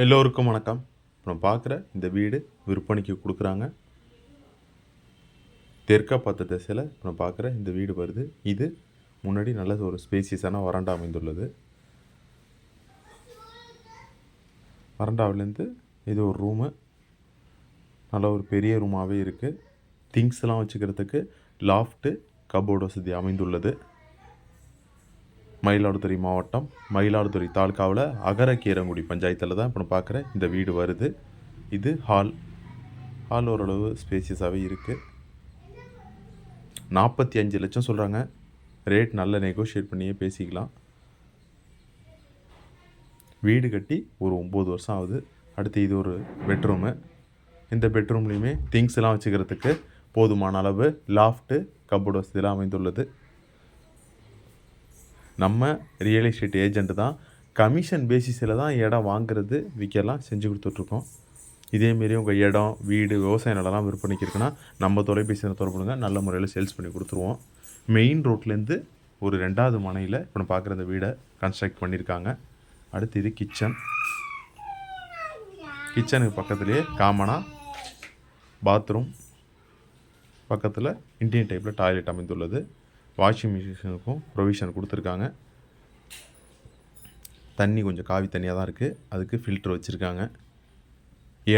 எல்லோருக்கும் வணக்கம். நம்ம பார்க்குற இந்த வீடு விற்பனைக்கு கொடுக்குறாங்க. தெற்கா பார்த்த திசையில் நம்ம பார்க்குற இந்த வீடு வருது. இது முன்னாடி நல்ல ஒரு ஸ்பேசியஸான வறண்டா அமைந்துள்ளது. வறண்டாவிலேருந்து இது ஒரு ரூமு நல்ல ஒரு பெரிய ரூமாகவே இருக்குது திங்ஸ்லாம் வச்சுக்கிறதுக்கு லாஃப்ட்டு கபோர்டு வசதி அமைந்துள்ளது. மயிலாடுதுறை மாவட்டம் மயிலாடுதுறை தாலுக்காவில் அகரக்கீரங்குடி பஞ்சாயத்தில் தான் இப்போ நான் பார்க்குறேன் இந்த வீடு வருது. இது ஹால் ஹால் ஓரளவு ஸ்பேசியஸாகவே இருக்குது நாற்பத்தி அஞ்சு லட்சம் சொல்கிறாங்க ரேட் நல்ல நெகோஷியேட் பண்ணியே பேசிக்கலாம். வீடு கட்டி ஒரு ஒம்பது வருஷம் ஆகுது. அடுத்து இது ஒரு பெட்ரூமு இந்த பெட்ரூம்லேயுமே திங்ஸ் எல்லாம் வச்சுக்கிறதுக்கு போதுமான அளவு லாஃப்ட்டு கபோர்டு வசதியெல்லாம் அமைந்துள்ளது. நம்ம ரியல் எஸ்டேட் ஏஜெண்ட் தான். கமிஷன் பேசிஸில் தான் இடம் வாங்குறது விற்கலாம் செஞ்சு கொடுத்துட்ருக்கோம். இதேமாரி உங்கள் இடம் வீடு விவசாய நிலம்லாம் விற்பனைக்கு இருக்குன்னா நம்ம தொலைபேசியில் தொடர்புங்க நல்ல முறையில் சேல்ஸ் பண்ணி கொடுத்துருவோம். மெயின் ரோட்லேருந்து ஒரு ரெண்டாவது மனையில் இப்போ நான் பார்க்குற இந்த வீடை கன்ஸ்ட்ரக்ட் பண்ணியிருக்காங்க அடுத்து இது கிச்சன் கிச்சனுக்கு பக்கத்துலேயே காமனாக பாத்ரூம் பக்கத்தில் இந்தியன் டைப்பில் டாய்லெட் அமைந்துள்ளது. வாஷிங் மிஷினுக்கும் ப்ரொவிஷன் கொடுத்துருக்காங்க. தண்ணி கொஞ்சம் காவி தண்ணியாக தான் இருக்குது அதுக்கு ஃபில்ட்ரு வச்சுருக்காங்க.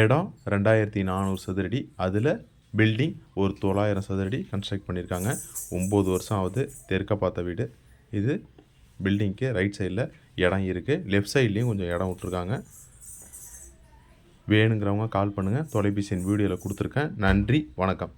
இடம் ரெண்டாயிரத்தி நானூறு சதுரடி. அதில் பில்டிங் ஒரு தொள்ளாயிரம் சதுரடி கன்ஸ்ட்ரக்ட் பண்ணியிருக்காங்க ஒம்பது வருஷம் ஆகுது தெற்க பார்த்த வீடு. இது பில்டிங்க்கு ரைட் சைடில் இடம் இருக்குது லெஃப்ட் சைட்லேயும் கொஞ்சம் இடம் விட்ருக்காங்க வேணுங்கிறவங்க கால் பண்ணுங்கள் தொலைபேசி வீடியோவில் கொடுத்துருக்கேன். நன்றி. வணக்கம்.